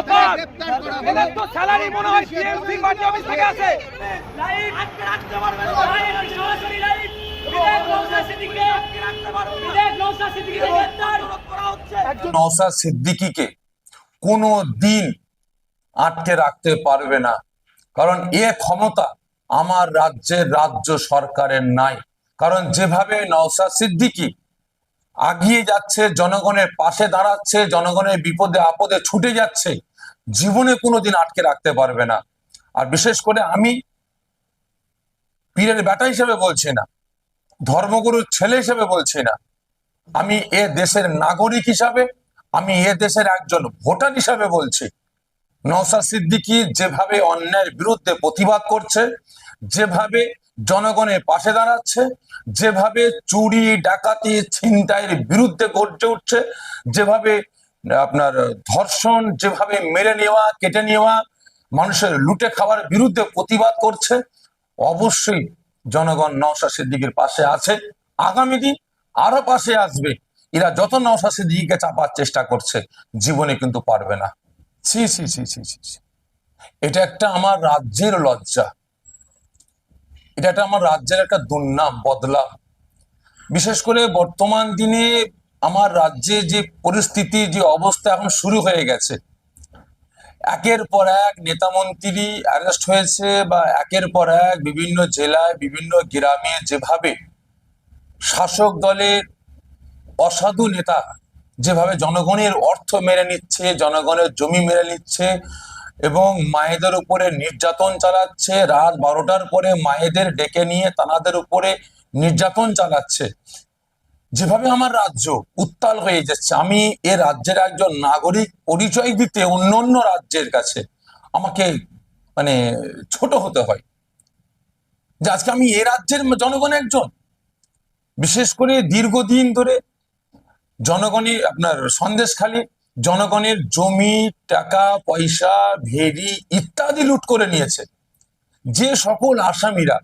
Offer এদের তো salary মনে হয় টিএমসি পার্টি অফিস থেকে আসে লাইভ আজকে রাখতে পারবে সরাসরি লাইভ বিধায়ক নৌসাদ সিদ্দিকীকে। বিধায়ক নৌসাদ সিদ্দিকীকে গ্রেফতার করা হচ্ছে। নওসাদ সিদ্দিকিকে কোনো দিন আটকে রাখতে পারবে না। কারণ এ ক্ষমতা আমার রাজ্যের রাজ্য সরকারের নাই। কারণ যেভাবে নওসাদ সিদ্দিকি আগিয়ে যাচ্ছে জনগণের পাশে দাঁড়াচ্ছে জনগণের বিপদে আপদে ছুটে যাচ্ছে জীবনে কোনোদিন আটকে রাখতে পারবে না। আর বিশেষ করে আমি পীরের বেটা হিসেবে বলছি না, ধর্মগুরুর ছেলে হিসেবে বলছি না। আমি এ দেশের নাগরিক হিসাবে, আমি এ দেশের একজন ভোটার হিসাবে বলছি নওসাদ সিদ্দিকী যেভাবে অন্যায়ের বিরুদ্ধে প্রতিবাদ করছে, যেভাবে জনগণের পাশে দাঁড়াচ্ছে, যেভাবে চুরি, ডাকাতি, ছিনতাইয়ের বিরুদ্ধে গর্জে উঠছে, যেভাবে আপনার ধর্ষণ যেভাবে মেরে নেওয়া কেটে নেওয়া মানুষের লুটে খাওয়ার বিরুদ্ধে প্রতিবাদ করছে অবশ্যই জনগণ নওশা সিদ্দিকীর পাশে আছে। আগামী দিন আরও পাশে আসবে। এরা যত নওশা সিদ্দিকীকে চাপার চেষ্টা করছে জীবনে কিন্তু পারবে না। ছি ছি ছি ছি ছি ছি। এটা একটা আমার রাজ্যের লজ্জা। এটা একটা আমার রাজ্যের একটা দুর্নাম বদলা বিশেষ করে বর্তমান দিনে আমার রাজ্যে যে পরিস্থিতি, যে অবস্থা এখন শুরু হয়ে গেছে। একের পর এক নেতা মন্ত্রী অ্যারেস্ট হয়েছে বা একের পর এক বিভিন্ন জেলায়, বিভিন্ন গ্রামে যেভাবে শাসক দলের অসাধু নেতা যেভাবে জনগণের অর্থ মেরে নিচ্ছে, জনগণের জমি মেরে নিচ্ছে এবং মায়েদের উপরে নির্যাতন চালাচ্ছে, রাত বারোটার পরে মায়েদের ডেকে নিয়ে তানাদের উপরে নির্যাতন চালাচ্ছে। যেভাবে আমার রাজ্য উত্তাল হয়ে যাচ্ছে, আমি এ রাজ্যের একজন নাগরিক পরিচয় দিতে অন্য অন্য রাজ্যের কাছে আমাকে মানে ছোট হতে হয়। যে আজকে আমি এ রাজ্যের জনগণ একজন। বিশেষ করে দীর্ঘদিন ধরে জনগণই আপনার সন্দেশখালী জনগণের জমি, টাকা, পয়সা ভেরি ইত্যাদি লুট করে নিয়েছে। যে সকল আসামিরা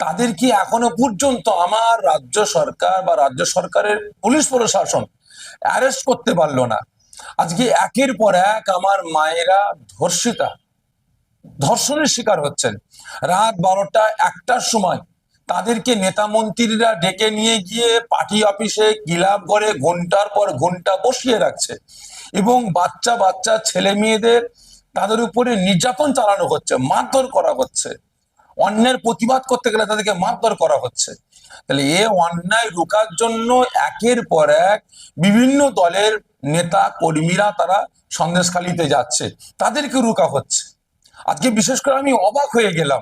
তাদের কি এখনও পর্যন্ত আমার রাজ্য সরকার বা রাজ্য সরকারের পুলিশ প্রশাসন অ্যারেস্ট করতে পারল না? আজকে একের পর এক আমার মায়েরা ধর্ষিতা, ধর্ষণের শিকার হচ্ছেন। রাত বারোটা একটার সময় তাদেরকে নেতা মন্ত্রীরা ডেকে নিয়ে গিয়ে পার্টি অফিসে গিলাপ করে ঘণ্টার পর ঘণ্টা বসিয়ে রাখছে এবং বাচ্চা বাচ্চা ছেলে মেয়েদের তাদের উপরে নির্যাতন চালানো হচ্ছে, মারধর করা হচ্ছে। অন্যের প্রতিবাদ করতে গেলে তাদেরকে মারধর করা হচ্ছে। তাহলে এ অন্যায় রোকার জন্য একের পর এক বিভিন্ন দলের নেতা, কর্মীরা তারা সন্দেশখালিতে যাচ্ছে। তাদেরকে রোকা হচ্ছে। আজকে বিশেষ করে আমি অবাক হয়ে গেলাম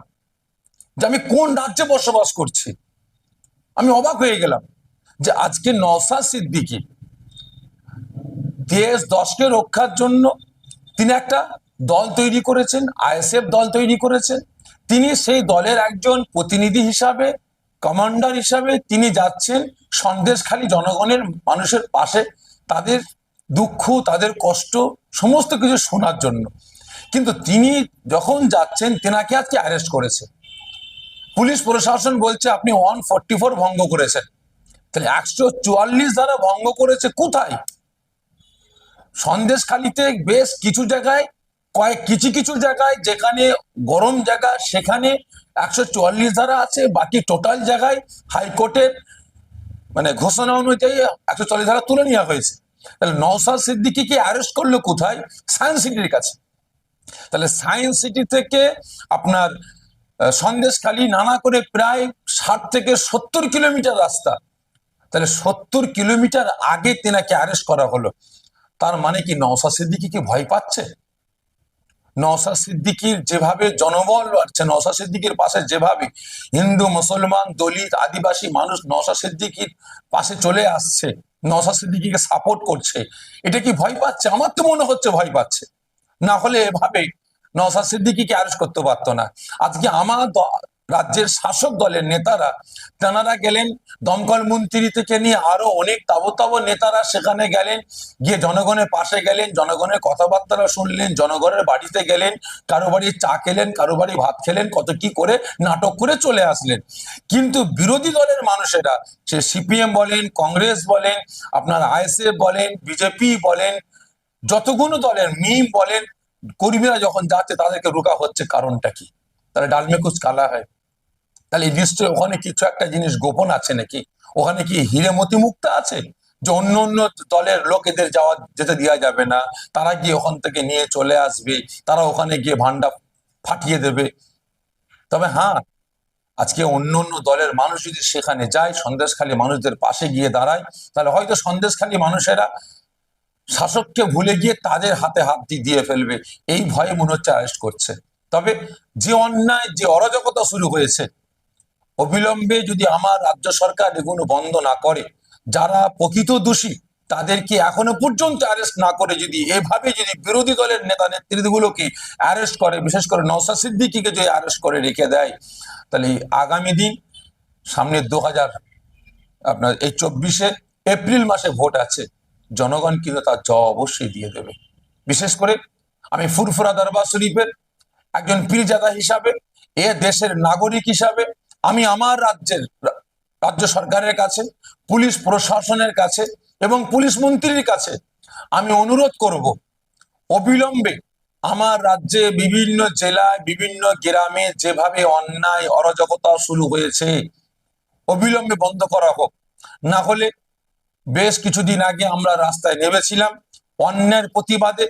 যে আমি কোন রাজ্যে বসবাস করছি। আমি অবাক হয়ে গেলাম যে আজকে নওসাদ সিদ্দিকী দেশ দশকে রক্ষার জন্য তিনি একটা দল তৈরি করেছেন, আইএসএফ দল তৈরি করেছেন তিনি সেই দলের একজন প্রতিনিধি হিসাবে কমান্ডার হিসাবে তিনি যাচ্ছেন সন্দেশখালী জনগণের মানুষের পাশে। তাদের দুঃখ, তাদের কষ্ট, সমস্ত কিছু শোনার জন্য। কিন্তু তিনি যখন যাচ্ছেন, তেনাকে আজকে অ্যারেস্ট করেছে। পুলিশ প্রশাসন বলছে, আপনি ওয়ান ফোরটি ফোর ভঙ্গ করেছেন। তাহলে একশো চুয়াল্লিশ দ্বারা ভঙ্গ করেছে, কোথায়? সন্দেশখালিতে বেশ কিছু জায়গায় কয়েক কিছু কিছু জায়গায় যেখানে গরম জায়গা, সেখানে একশো চুয়াল্লিশ ধারা আছে, বাকি টোটাল জায়গায় হাইকোর্টের মানে ঘোষণা অনুযায়ী একশো চল্লিশ ধারা তুলে নেওয়া হয়েছে। তাহলে নওসাদ সিদ্দিকিকে অ্যারেস্ট করল কোথায়? সায়েন্স সিটির কাছে। তাহলে সায়েন্স সিটি থেকে আপনার সন্দেশখালী নানা করে প্রায় ষাট থেকে সত্তর কিলোমিটার রাস্তা। তাহলে সত্তর কিলোমিটার আগে তেনাকে অ্যারেস্ট করা হলো। তার মানে কি নওসাদ সিদ্দিকি কি ভয় পাচ্ছে? নওসাদ সিদ্দিকির যেভাবে জনবল বাড়ছে নওসা সিদ্দিকির পাশে যেভাবে হিন্দু, মুসলমান, দলিত, আদিবাসী মানুষ নওসা সিদ্দিকির পাশে চলে আসছে নওসা সিদ্দিকিকে সাপোর্ট করছে, এটা কি ভয় পাচ্ছে? আমার তো মনে হচ্ছে ভয় পাচ্ছে। না হলে এভাবে নওসা সিদ্দিকিকে আরজ করতে পারতো না। আজকে আমার রাজ্যের শাসক দলের নেতারা, তেনারা গেলেন দমকল মন্ত্রী থেকে নিয়ে আরও অনেক তাবতাব নেতারা সেখানে গেলেন। গিয়ে জনগণের পাশে গেলেন, জনগণের কথাবার্তা শুনলেন, জনগণের বাড়িতে গেলেন, কারও বাড়ি চা খেলেন, কারও বাড়ি ভাত খেলেন, কত কি করে নাটক করে চলে আসলেন। কিন্তু বিরোধী দলের মানুষেরা, সে সিপিএম বলেন, কংগ্রেস বলেন, আপনার আইএসএফ বলেন, বিজেপি বলেন, যতগুলো দলের মিম বলেন, কর্মীরা যখন যাচ্ছে তাদেরকে রোকা হচ্ছে কারণটা কি? তাহলে ডালমেকুচ কালা হয়। তাহলে নিশ্চয়ই ওখানে কিছু একটা জিনিস গোপন আছে নাকি? ওখানে কি হিরেমতি মুক্তা আছে? যে অন্য অন্য দলের লোকেদের যাওয়া যেতে দেওয়া যাবে না, তারা গিয়ে ওখান থেকে নিয়ে চলে আসবে, তারা ওখানে গিয়ে ভান্ডা ফাটিয়ে দেবে। তবে হ্যাঁ আজকে অন্য অন্য দলের মানুষ যদি সেখানে যায়, সন্দেশখালী মানুষদের পাশে গিয়ে দাঁড়ায়, তাহলে হয়তো সন্দেশখালী মানুষেরা শাসককে ভুলে গিয়ে তাদের হাতে হাত দিয়ে ফেলবে। এই ভয়ে মনে হচ্ছে করছে। তবে যে অন্যায়, যে অরাজকতা শুরু হয়েছে অবিলম্বে যদি আমার রাজ্য সরকার এগুলো বন্ধ না করে, যারা প্রকৃত দোষী, তাদেরকে এখনও পর্যন্ত অ্যারেস্ট না করে যদি এভাবে যদি বিরোধী দলের নেতা নেতৃত্বগুলোকে অ্যারেস্ট করে, বিশেষ করে নওসাদ সিদ্দিকিকে যদি অ্যারেস্ট করে রেখে দেয়, তাহলে আগামী দিন, সামনে দু হাজার আপনার এই চব্বিশে এপ্রিল মাসে ভোট আছে, জনগণ কিন্তু তার জবাব অবশ্যই দিয়ে দেবে। বিশেষ করে আমি ফুরফুরা দরবার শরীফের একজন পীরজাদা হিসাবে, এ দেশের নাগরিক হিসাবে আমি আমার রাজ্যের, রাজ্য সরকারের কাছে, পুলিশ প্রশাসনের কাছে এবং পুলিশ মন্ত্রীর কাছে আমি অনুরোধ করব, অবিলম্বে আমার রাজ্যে বিভিন্ন জেলায়, বিভিন্ন গ্রামে যেভাবে অন্যায়, অরাজকতা শুরু হয়েছে, অবিলম্বে বন্ধ করা হোক। না হলে বেশ কিছুদিন আগে আমরা রাস্তায় নেমেছিলাম অন্যের প্রতিবাদে।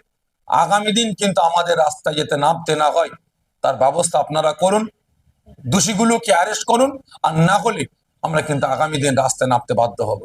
আগামী দিন কিন্তু আমাদের রাস্তায় যেতে নামতে না হয়, তার ব্যবস্থা আপনারা করুন। দোষীগুলোকে অ্যারেস্ট করুন আর না হলে আমরা কিন্তু আগামী দিন রাস্তায় নামতে বাধ্য হব।